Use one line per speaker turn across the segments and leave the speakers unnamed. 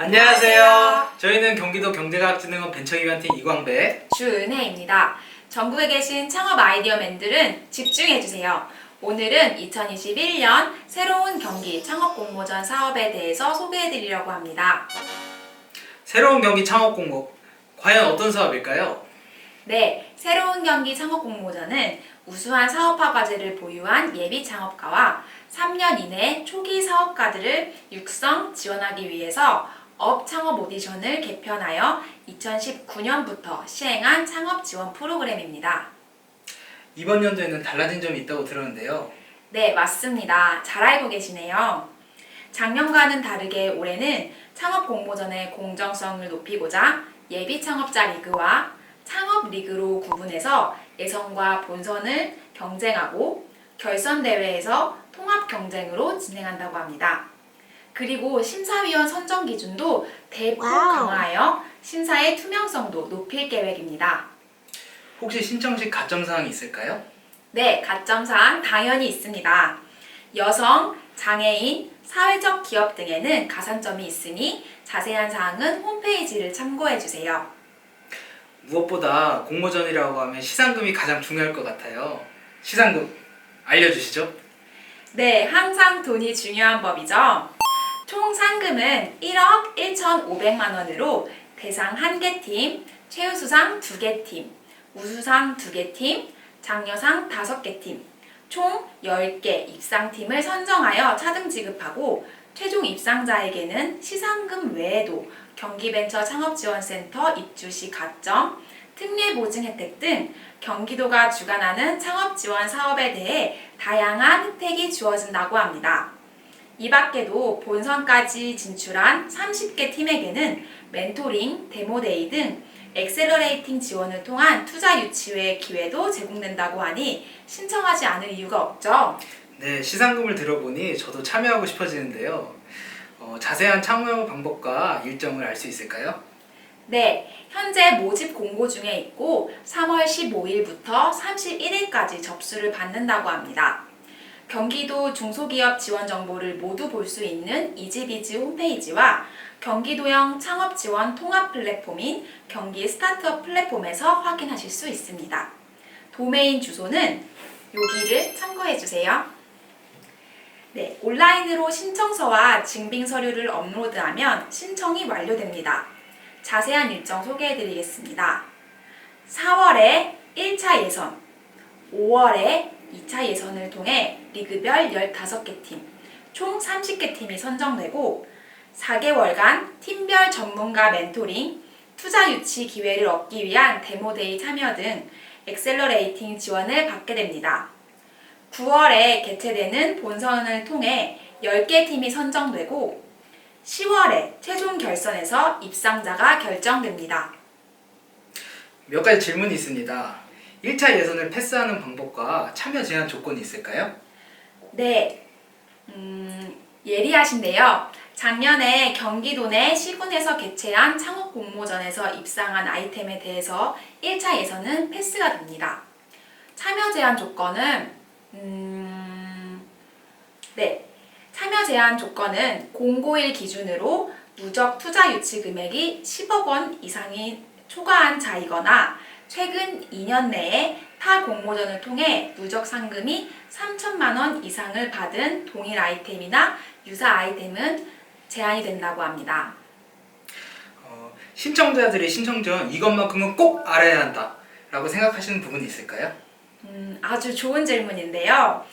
안녕하세요. 저희는 경기도 경제과학진흥원 벤처기관팀 이광배.
주은혜입니다. 전국에 계신 창업 아이디어 맨들은 집중해주세요. 오늘은 2021년 새로운 경기 창업 공모전 사업에 대해서 소개해드리려고 합니다.
새로운 경기 창업 공모. 과연 어떤 사업일까요?
네, 새로운 경기 창업 공모전은 우수한 사업화 과제를 보유한 예비 창업가와 3년 이내 초기 사업가들을 육성 지원하기 위해서 업 창업 오디션을 개편하여 2019년부터 시행한 창업 지원 프로그램입니다.
이번 연도에는 달라진 점이 있다고 들었는데요.
네, 맞습니다. 잘 알고 계시네요. 작년과는 다르게 올해는 창업 공모전의 공정성을 높이고자 예비 창업자 리그와 창업 리그로 구분해서 예선과 본선을 경쟁하고 결선 대회에서 통합 경쟁으로 진행한다고 합니다. 그리고 심사위원 선정 기준도 대폭
와우.
강화하여 심사의 투명성도 높일 계획입니다.
혹시 신청 시 가점 사항이 있을까요?
네, 가점 사항 당연히 있습니다. 여성, 장애인, 사회적 기업 등에는 가산점이 있으니 자세한 사항은 홈페이지를 참고해 주세요.
무엇보다 공모전이라고 하면 시상금이 가장 중요할 것 같아요. 시상금 알려주시죠.
네, 항상 돈이 중요한 법이죠. 총 상금은 1억 1,500만 원으로 대상 1개 팀, 최우수상 2개 팀, 우수상 2개 팀, 장려상 5개 팀, 총 10개 입상팀을 선정하여 차등 지급하고 최종 입상자에게는 시상금 외에도 경기벤처 창업지원센터 입주 시 가점, 특례 보증 혜택 등 경기도가 주관하는 창업 지원 사업에 대해 다양한 혜택이 주어진다고 합니다. 이 밖에도 본선까지 진출한 30개 팀에게는 멘토링, 데모데이 등 엑셀러레이팅 지원을 통한 투자 유치의 기회도 제공된다고 하니 신청하지 않을 이유가 없죠.
네, 시상금을 들어보니 저도 참여하고 싶어지는데요. 어, 자세한 참여 방법과 일정을 알 수 있을까요?
네, 현재 모집 공고 중에 있고 3월 15일부터 31일까지 접수를 받는다고 합니다. 경기도 중소기업 지원 정보를 모두 볼 수 있는 이지비즈 홈페이지와 경기도형 창업 지원 통합 플랫폼인 경기 스타트업 플랫폼에서 확인하실 수 있습니다. 도메인 주소는 여기를 참고해 주세요. 네, 온라인으로 신청서와 증빙 서류를 업로드하면 신청이 완료됩니다. 자세한 일정 소개해 드리겠습니다. 4월에 1차 예선, 5월에 2차 예선을 통해 리그별 15개 팀, 총 30개 팀이 선정되고 4개월간 팀별 전문가 멘토링, 투자 유치 기회를 얻기 위한 데모데이 참여 등 엑셀러레이팅 지원을 받게 됩니다. 9월에 개최되는 본선을 통해 10개 팀이 선정되고 10월에 최종 결선에서 입상자가 결정됩니다.
몇 가지 질문이 있습니다. 1차 예선을 패스하는 방법과 참여 제한 조건이 있을까요?
네, 음, 예리하신데요. 작년에 경기도 내 시군에서 개최한 창업 공모전에서 입상한 아이템에 대해서 1차 예선은 패스가 됩니다. 참여 제한 조건은 음, 네, 참여 제한 조건은 공고일 기준으로 누적 투자 유치 금액이 10억 원 이상이 초과한 자이거나 최근 2년 내에 타 공모전을 통해 누적 상금이 3천만 원 이상을 받은 동일 아이템이나 유사 아이템은 제한이 된다고 합니다.
어, 신청자들이 신청 전 이것만큼은 꼭 알아야 한다 라고 생각하시는 부분이 있을까요?
음, 아주 좋은 질문인데요.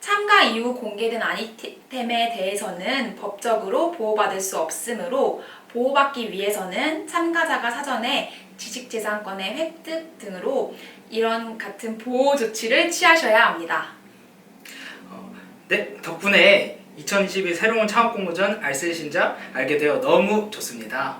참가 이후 공개된 아이템에 대해서는 법적으로 보호받을 수 없으므로 보호받기 위해서는 참가자가 사전에 지식재산권의 획득 등으로 이런 같은 보호 조치를 취하셔야 합니다.
네, 덕분에 2022 새로운 창업 공모전 알쓸신작 알게 되어 너무 좋습니다.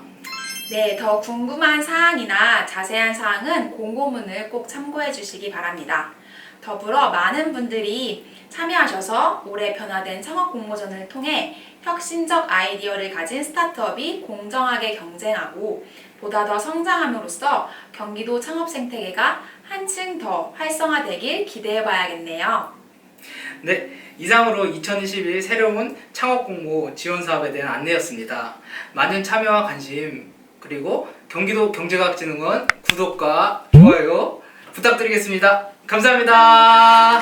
네, 더 궁금한 사항이나 자세한 사항은 공고문을 꼭 참고해 주시기 바랍니다. 더불어 많은 분들이 참여하셔서 올해 변화된 창업 공모전을 통해 혁신적 아이디어를 가진 스타트업이 공정하게 경쟁하고 보다 더 성장함으로써 경기도 창업 생태계가 한층 더 활성화되길 기대해 봐야겠네요.
네, 이상으로 2021 새로운 창업 공모 지원 사업에 대한 안내였습니다. 많은 참여와 관심 그리고 경기도 경제과학진흥원 구독과 좋아요 부탁드리겠습니다. 감사합니다.